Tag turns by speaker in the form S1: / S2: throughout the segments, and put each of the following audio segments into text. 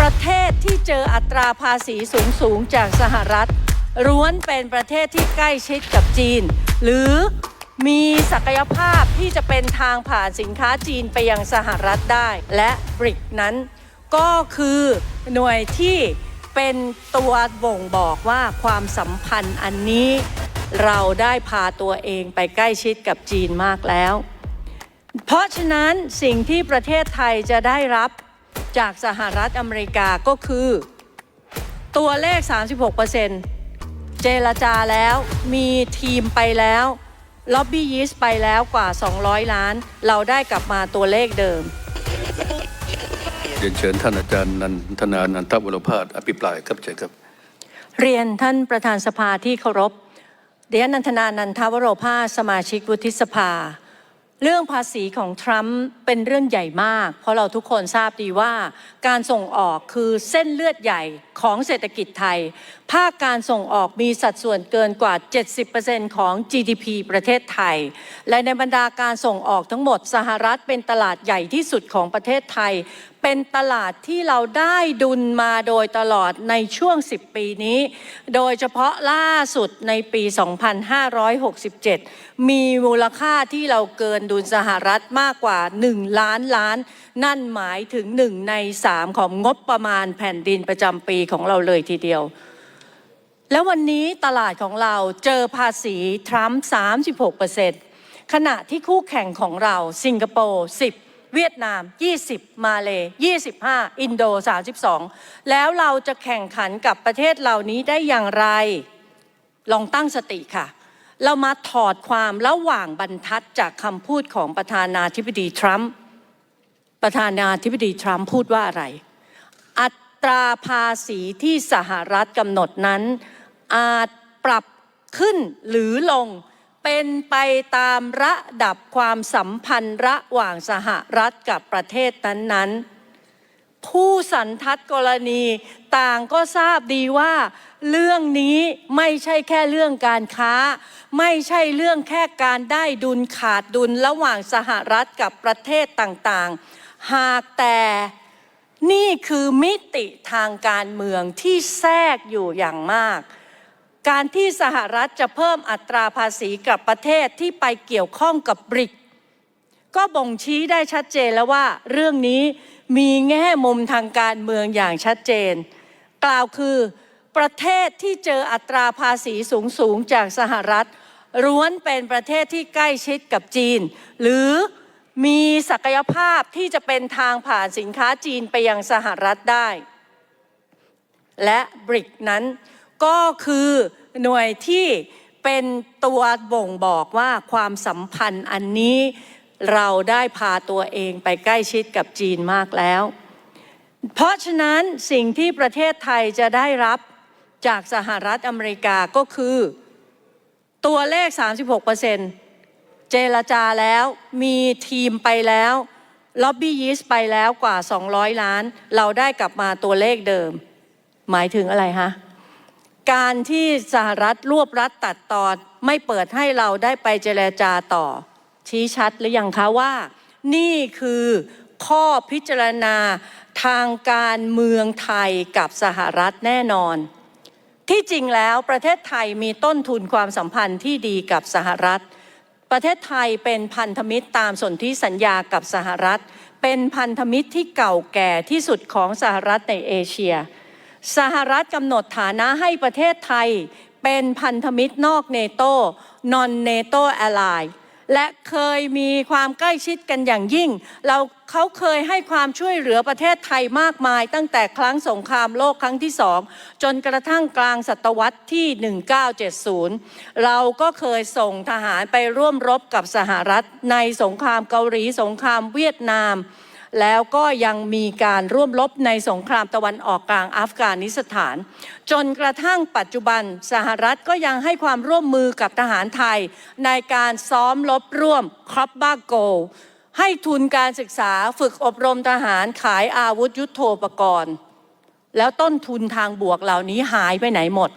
S1: ประเทศที่เจออัตราภาษีสูงสูงจากสหรัฐล้วนเป็นประเทศที่ใกล้ชิดกับจีน หรือมีศักยภาพที่จะเป็นทางผ่านสินค้าจีนไปยังสหรัฐได้ และบริกนั้น ก็คือหน่วยที่เป็นตัวบ่งบอกว่าความสัมพันธ์อันนี้เราได้พาตัวเองไปใกล้ชิดกับจีนมากแล้ว เพราะฉะนั้นสิ่งที่ประเทศไทยจะได้รับ จากสหรัฐอเมริกาก็คือ ตัวเลข 36%เจรจาแล้วมีทีมไปแล้วล็อบบี้ยิสไปแล้วกว่า 200 ล้าน เราได้กลับมาตัวเลขเดิม
S2: เรียนเชิญท่านอาจารย์นันทนานันทวรพาสอภิปรายครับเชิญครับ
S1: เรียนท่านประธานสภาที่เคารพเดียนนันทนานันทวโรภาสสมาชิกวุฒิสภา เรื่องภาษีของทรัมป์เป็นเรื่องใหญ่มาก เพราะเราทุกคนทราบดีว่า การส่งออกคือเส้นเลือดใหญ่ ของเศรษฐกิจไทย ภาคการส่งออกมีสัดส่วนเกินกว่า 70%ของ GDP ประเทศไทย และในบรรดาการส่งออกทั้งหมดสหรัฐเป็นตลาดใหญ่ที่สุดของประเทศไทย เป็นตลาดที่เราได้ดุลมาโดยตลอดในช่วง 10 ปีนี้ โดยเฉพาะล่าสุดในปี 2567 มีมูลค่าที่เราเกินดุลสหรัฐมากกว่า 1 ล้านล้าน นั่นหมายถึง1ใน3ของงบประมาณแผ่นดินประจำปีของเราเลยทีเดียว แล้ววันนี้ตลาดของเราเจอภาษีทรัมป์36%ขณะที่คู่แข่งของเราสิงคโปร์10 เวียดนาม 20 มาเลย25 อินโด 32 แล้วเราจะแข่งขันกับประเทศเหล่านี้ได้อย่างไร ลองตั้งสติค่ะ เรามาถอดความระหว่างบรรทัดจากคำพูดของประธานาธิบดีทรัมป์ ประธานาธิบดีทรัมป์พูดว่าอะไร อัตราภาษีที่สหรัฐกำหนดนั้น อาจปรับขึ้นหรือลงเป็นไปตามระดับความสัมพันธ์ระหว่างสหรัฐกับประเทศนั้นๆ ผู้สันทัดกรณีต่างก็ทราบดีว่า เรื่องนี้ไม่ใช่แค่เรื่องการค้า ไม่ใช่เรื่องแค่การได้ดุลขาดดุลระหว่างสหรัฐกับประเทศต่างๆ หากแต่นี่คือมิติทางการเมืองที่แทรกอยู่อย่างมาก การที่สหรัฐจะเพิ่มอัตราภาษีกับประเทศที่ไปเกี่ยวข้องกับบริก ก็บ่งชี้ได้ชัดเจนแล้วว่า เรื่องนี้มีแง่มุมทางการเมืองอย่างชัดเจน กล่าวคือประเทศที่เจออัตราภาษีสูงสูงจากสหรัฐล้วนเป็นประเทศที่ใกล้ชิดกับจีน หรือ มีศักยภาพที่จะเป็นทางผ่านสินค้าจีนไปยังสหรัฐได้ และบริกนั้นก็คือหน่วยที่เป็นตัวบ่งบอกว่าความสัมพันธ์อันนี้เราได้พาตัวเองไปใกล้ชิดกับจีนมากแล้ว เพราะฉะนั้นสิ่งที่ประเทศไทยจะได้รับจากสหรัฐอเมริกาก็คือ ตัวเลข 36% เจรจาแล้วมีทีมไปแล้วล็อบบี้ยิสไปแล้วกว่า 200 ล้าน เราได้กลับมาตัวเลขเดิม หมายถึงอะไรฮะ การที่สหรัฐรวบรัดตัดตอน ไม่เปิดให้เราได้ไปเจรจาต่อ ชี้ชัดหรือยังคะว่า นี่คือข้อพิจารณาทางการเมืองไทยกับสหรัฐแน่นอน ที่จริงแล้วประเทศไทยมีต้นทุนความสัมพันธ์ที่ดีกับสหรัฐ ประเทศไทยเป็นพันธมิตรตามสนธิสัญญากับสหรัฐ เป็นพันธมิตรที่เก่าแก่ที่สุดของสหรัฐในเอเชีย สหรัฐกำหนดฐานะให้ประเทศไทย เป็นพันธมิตรนอกเนโต non NATO ally และเคยมีความใกล้ชิดกันอย่างยิ่ง เราเขาเคยให้ความช่วยเหลือประเทศไทยมากมาย ตั้งแต่ครั้งสงครามโลกครั้งที่สองจนกระทั่งกลางศตวรรษที่ 1970 เราก็เคยส่งทหารไปร่วมรบกับสหรัฐในสงครามเกาหลีสงครามเวียดนาม แล้วก็ยังมีการร่วมรบในสงครามตะวันออกกลางอัฟกานิสถาน จนกระทั่งปัจจุบันสหรัฐก็ยังให้ความร่วมมือกับทหารไทย ในการซ้อมรบร่วมครอปบาโกให้ทุนการศึกษาฝึกอบรมทหารขายอาวุธยุโทโธปกรณ์ แล้วต้นทุนทางบวกเหล่านี้หายไปไหนหมด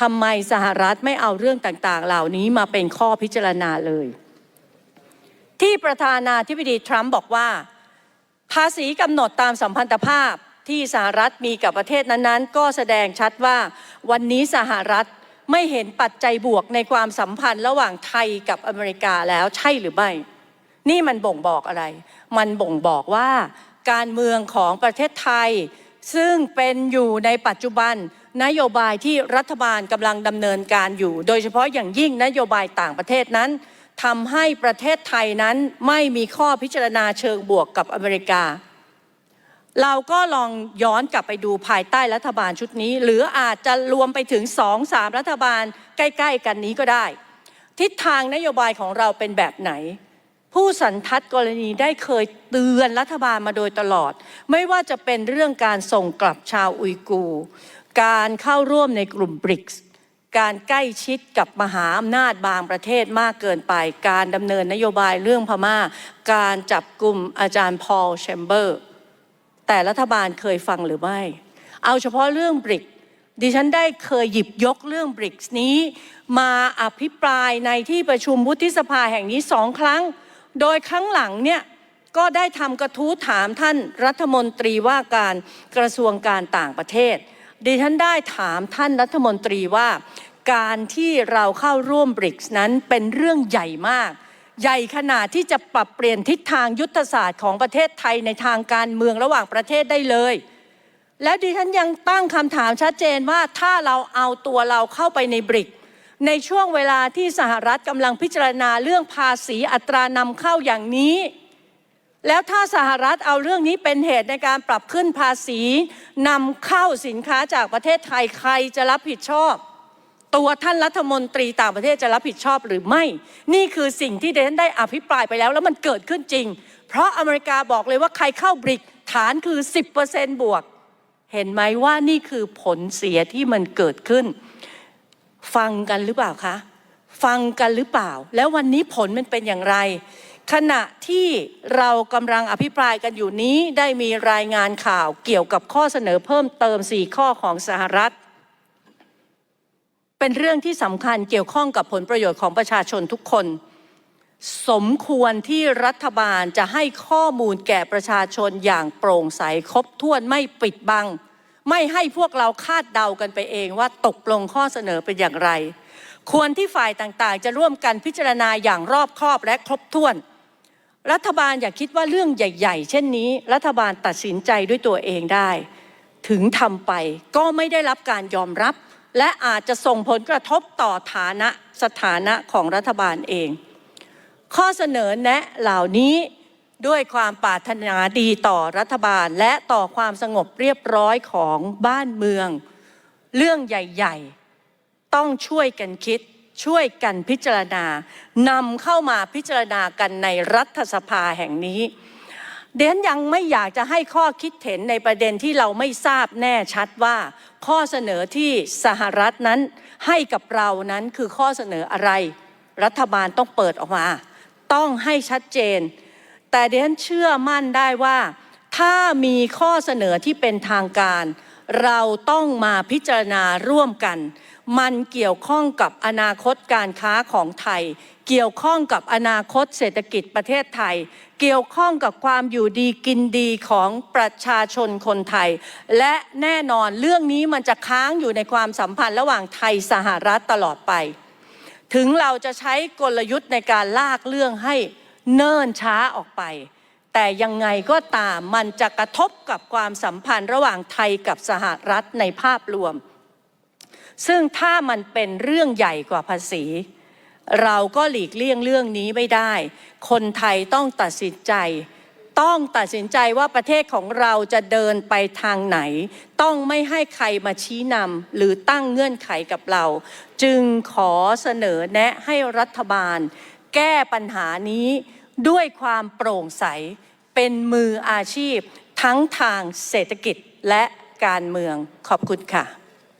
S1: ทำไมสหรัฐไม่เอาเรื่องต่างๆ เหล่านี้มาเป็นข้อพิจารณาเลย ที่ประธานาธิบดีทรัมป์บอกว่า ภาษีกำหนดตามสัมพันธภาพที่สหรัฐมีกับประเทศนั้นๆ ก็แสดงชัดว่าวันนี้สหรัฐไม่เห็นปัจจัยบวกในความสัมพันธ์ระหว่างไทยกับอเมริกาแล้วใช่หรือไม่ นี่มันบ่งบอกอะไร มันบ่งบอกว่าการเมืองของประเทศไทย ซึ่งเป็นอยู่ในปัจจุบันนโยบายที่รัฐบาลกำลังดำเนินการอยู่ โดยเฉพาะอย่างยิ่งนโยบายต่างประเทศนั้น ทำให้ประเทศไทยนั้นไม่มีข้อพิจารณาเชิงบวกกับอเมริกา เราก็ลองย้อนกลับไปดูภายใต้รัฐบาลชุดนี้ หรืออาจจะรวมไปถึงสองสามรัฐบาลใกล้ ๆ กันนี้ก็ได้ ทิศทางนโยบายของเราเป็นแบบไหน ผู้สันทัดกรณีได้เคยเตือนรัฐบาลมาโดยตลอด ไม่ว่าจะเป็นเรื่องการส่งกลับชาวอุยกูร์การเข้าร่วมในกลุ่มบริกส์ การใกล้ชิดกับมหาอำนาจบางประเทศมากเกินไป การดำเนินนโยบายเรื่องพม่า การจับกลุ่มอาจารย์พอลแชมเบอร์ แต่รัฐบาลเคยฟังหรือไม่ เอาเฉพาะเรื่องบริก ดิฉันได้เคยหยิบยกเรื่องบริกนี้ มาอภิปรายในที่ประชุมวุฒิสภาแห่งนี้สองครั้ง โดยครั้งหลังเนี่ยก็ได้ทำกระทู้ถามท่านรัฐมนตรีว่าการกระทรวงการต่างประเทศ ดิฉันได้ถามท่านรัฐมนตรีว่า การที่เราเข้าร่วมบริกนั้นเป็นเรื่องใหญ่มาก ใหญ่ขนาดที่จะปรับเปลี่ยนทิศทางยุทธศาสตร์ของประเทศไทยในทางการเมืองระหว่างประเทศได้เลย แล้วดิฉันยังตั้งคำถามชัดเจนว่าถ้าเราเอาตัวเราเข้าไปในบริกในช่วงเวลาที่สหรัฐกำลังพิจารณาเรื่องภาษีอัตรานำเข้าอย่างนี้ แล้วถ้าสหรัฐเอาเรื่องนี้เป็นเหตุในการปรับขึ้นภาษีนำเข้าสินค้าจากประเทศไทยใครจะรับผิดชอบ ตัวท่านรัฐมนตรีต่างประเทศจะรับผิดชอบหรือไม่ นี่คือสิ่งที่เดนได้อภิปรายไปแล้ว แล้วมันเกิดขึ้นจริง เพราะอเมริกาบอกเลยว่าใครเข้าบริกฐานคือ 10%บวก เห็นไหมว่านี่คือผลเสียที่มันเกิดขึ้น ฟังกันหรือเปล่าคะ ฟังกันหรือเปล่า แล้ววันนี้ผลมันเป็นอย่างไร ขณะที่เรากำลังอภิปรายกันอยู่นี้ได้มีรายงานข่าวเกี่ยวกับข้อเสนอเพิ่มเติม 4 ข้อของสหรัฐ เป็นเรื่องที่สำคัญเกี่ยวข้องกับผลประโยชน์ของประชาชนทุกคน สมควรที่รัฐบาลจะให้ข้อมูลแก่ประชาชนอย่างโปร่งใสครบถ้วนไม่ปิดบัง ไม่ให้พวกเราคาดเดากันไปเองว่าตกลงข้อเสนอเป็นอย่างไร ควรที่ฝ่ายต่างๆ จะร่วมกันพิจารณาอย่างรอบคอบและครบถ้วน รัฐบาลอย่าคิดว่าเรื่องใหญ่ ๆ เช่นนี้ รัฐบาลตัดสินใจด้วยตัวเองได้ ถึงทำไปก็ไม่ได้รับการยอมรับ และอาจจะส่งผลกระทบต่อฐานะสถานะของรัฐบาลเอง ข้อเสนอแนะเหล่านี้ด้วยความปรารถนาดีต่อรัฐบาลและต่อความสงบเรียบร้อยของบ้านเมือง เรื่องใหญ่ ๆ ต้องช่วยกันคิด ช่วยกันพิจารณานำเข้ามาพิจารณากันในรัฐสภาแห่งนี้ เดนยังไม่อยากจะให้ข้อคิดเห็นในประเด็นที่เราไม่ทราบแน่ชัดว่า ข้อเสนอที่สหรัฐนั้นให้กับเรานั้นคือข้อเสนออะไร รัฐบาลต้องเปิดออกมา ต้องให้ชัดเจน แต่เดนเชื่อมั่นได้ว่า ถ้ามีข้อเสนอที่เป็นทางการ เราต้องมาพิจารณาร่วมกัน มันเกี่ยวข้องกับอนาคตการค้าของไทย เกี่ยวข้องกับอนาคตเศรษฐกิจประเทศไทย เกี่ยวข้องกับความอยู่ดีกินดีของประชาชนคนไทย และแน่นอนเรื่องนี้มันจะค้างอยู่ในความสัมพันธ์ระหว่างไทยสหรัฐตลอดไป ถึงเราจะใช้กลยุทธ์ในการลากเรื่องให้เนิ่นช้าออกไป แต่ยังไงก็ตามมันจะกระทบกับความสัมพันธ์ระหว่างไทยกับสหรัฐในภาพรวม ซึ่งถ้ามันเป็นเรื่องใหญ่กว่าภาษี เราก็หลีกเลี่ยงเรื่องนี้ไม่ได้ คนไทยต้องตัดสินใจ ต้องตัดสินใจว่าประเทศของเราจะเดินไปทางไหน ต้องไม่ให้ใครมาชี้นำหรือตั้งเงื่อนไขกับเรา จึงขอเสนอแนะให้รัฐบาล แก้ปัญหานี้ด้วยความโปร่งใสเป็นมืออาชีพทั้งทางเศรษฐกิจและการเมืองขอบคุณค่ะ